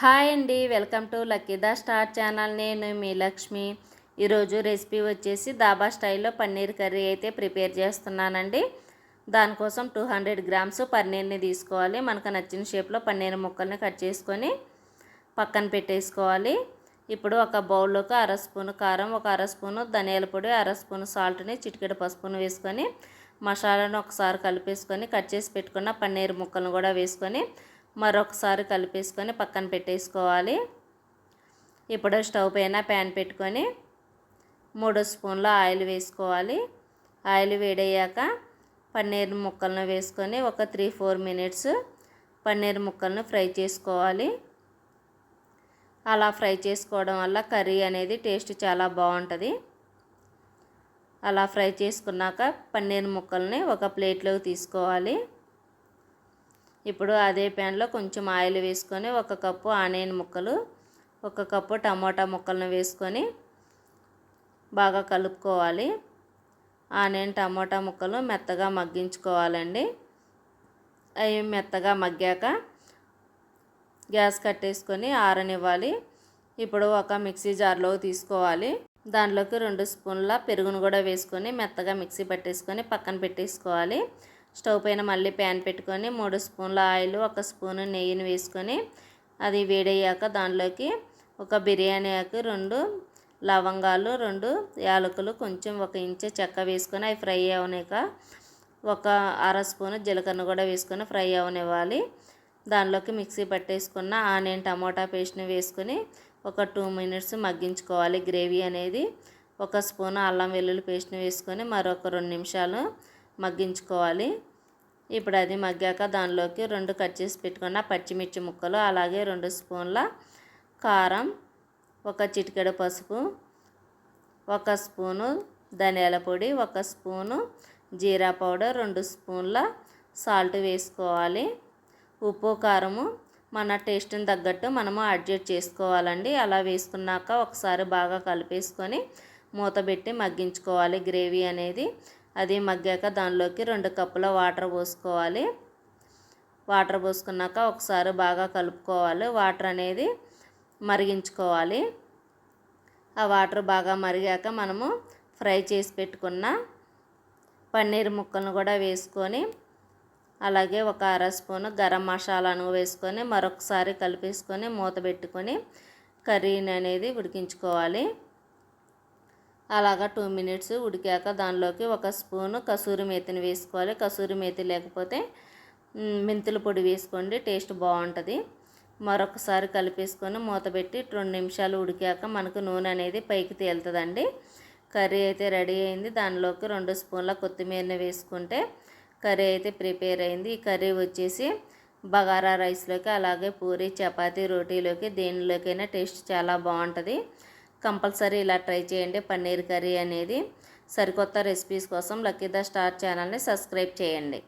Hi అండి welcome to లక్కీదా star channel. నేను మీ లక్ష్మి. ఈరోజు రెసిపీ వచ్చేసి దాబా స్టైల్లో పన్నీర్ కర్రీ అయితే ప్రిపేర్ చేస్తున్నానండి. దానికోసం టూ హండ్రెడ్ గ్రామ్స్ పన్నీర్ని తీసుకోవాలి. మనకు నచ్చిన షేప్లో పన్నీర్ ముక్కల్ని కట్ చేసుకొని పక్కన పెట్టేసుకోవాలి. ఇప్పుడు ఒక బౌల్లోకి అర స్పూను కారం ఒక అర స్పూను ధనియాల పొడి అర స్పూను సాల్ట్ని చిటికెడు పసుపును వేసుకొని మసాలాను ఒకసారి కలిపేసుకొని కట్ చేసి పెట్టుకున్న పన్నీర్ ముక్కలను కూడా వేసుకొని మరొకసారి కలిపేసుకొని పక్కన పెట్టేసుకోవాలి. ఇప్పుడు స్టవ్ పైన ప్యాన్ పెట్టుకొని మూడు స్పూన్ల ఆయిల్ వేసుకోవాలి. ఆయిల్ వేడయ్యాక పన్నీర్ ముక్కలను వేసుకొని ఒక త్రీ ఫోర్ మినిట్స్ పన్నీర్ ముక్కలను ఫ్రై చేసుకోవాలి. అలా ఫ్రై చేసుకోవడం వల్ల కర్రీ అనేది టేస్ట్ చాలా బాగుంటుంది. అలా ఫ్రై చేసుకున్నాక పన్నీర్ ముక్కల్ని ఒక ప్లేట్లోకి తీసుకోవాలి. ఇప్పుడు అదే ప్యాన్లో కొంచెం ఆయిల్ వేసుకొని ఒక కప్పు ఆనియన్ ముక్కలు ఒక కప్పు టమోటా ముక్కలను వేసుకొని బాగా కలుపుకోవాలి. ఆనియన్ టమోటా ముక్కలు మెత్తగా మగ్గించుకోవాలండి. అవి మెత్తగా మగ్గాక గ్యాస్ కట్టేసుకొని ఆరనివ్వాలి. ఇప్పుడు ఒక మిక్సీ జార్లో తీసుకోవాలి. దాంట్లోకి రెండు స్పూన్ల పెరుగును కూడా వేసుకొని మెత్తగా మిక్సీ పట్టేసుకొని పక్కన పెట్టేసుకోవాలి. స్టవ్ పైన మళ్ళీ ప్యాన్ పెట్టుకొని మూడు స్పూన్ల ఆయిల్ ఒక స్పూను నెయ్యిని వేసుకొని అది వేడయ్యాక దానిలోకి ఒక బిర్యానీ ఆకు రెండు లవంగాలు రెండు యాలకులు కొంచెం ఒక ఇంచు చెక్క వేసుకొని అవి ఫ్రై అవనాక ఒక అర స్పూను జీలకర్ర కూడా వేసుకొని ఫ్రై అవనివ్వాలి. దానిలోకి మిక్సీ పట్టేసుకున్న ఆనియన్ టమోటా పేస్ట్ని వేసుకొని ఒక టూ మినిట్స్ మగ్గించుకోవాలి. గ్రేవీ అనేది ఒక స్పూన్ అల్లం వెల్లుల్లి పేస్ట్ని వేసుకొని మరొక రెండు నిమిషాలు మగ్గించుకోవాలి. ఇప్పుడు అది మగ్గాక దానిలోకి రెండు కట్ చేసి పెట్టుకున్న పచ్చిమిర్చి ముక్కలు అలాగే రెండు స్పూన్ల కారం ఒక చిటికెడు పసుపు ఒక స్పూను ధనియాల పొడి ఒక స్పూను జీరా పౌడర్ రెండు స్పూన్ల సాల్ట్ వేసుకోవాలి. ఉప్పు కారము మన టేస్ట్ని తగ్గట్టు మనము అడ్జస్ట్ చేసుకోవాలండి. అలా వేసుకున్నాక ఒకసారి బాగా కలిపేసుకొని మూత పెట్టి మగ్గించుకోవాలి. గ్రేవీ అనేది అది మగ్గాక దానిలోకి రెండు కప్పుల వాటర్ పోసుకోవాలి. వాటర్ పోసుకున్నాక ఒకసారి బాగా కలుపుకోవాలి. వాటర్ అనేది మరిగించుకోవాలి. ఆ వాటర్ బాగా మరిగాక మనము ఫ్రై చేసి పెట్టుకున్న పన్నీర్ ముక్కలను కూడా వేసుకొని అలాగే ఒక అర స్పూను గరం మసాలాను వేసుకొని మరొకసారి కలిపేసుకొని మూత పెట్టుకొని కర్రీని అనేది ఉడికించుకోవాలి. అలాగా టూ మినిట్స్ ఉడికాక దానిలోకి ఒక స్పూను కసూరి మేతిని వేసుకోవాలి. కసూరి మేతి లేకపోతే మెంతుల పొడి వేసుకోండి టేస్ట్ బాగుంటుంది. మరొకసారి కలిపేసుకొని మూత పెట్టి రెండు నిమిషాలు ఉడికాక మనకు నూనె అనేది పైకి తేలుతుందండి. కర్రీ అయితే రెడీ అయింది. దానిలోకి రెండు స్పూన్ల కొత్తిమీరని వేసుకుంటే కర్రీ అయితే ప్రిపేర్ అయింది. ఈ కర్రీ వచ్చేసి బగారా రైస్లోకి అలాగే పూరి చపాతీ రోటీలోకి దేనిలోకైనా టేస్ట్ చాలా బాగుంటుంది. కంపల్సరీ ఇలా ట్రై చేయండి. పన్నీర్ కర్రీ అనేది సరికొత్త రెసిపీస్ కోసం లక్కీ ద స్టార్ ఛానల్ని సబ్స్క్రైబ్ చేయండి.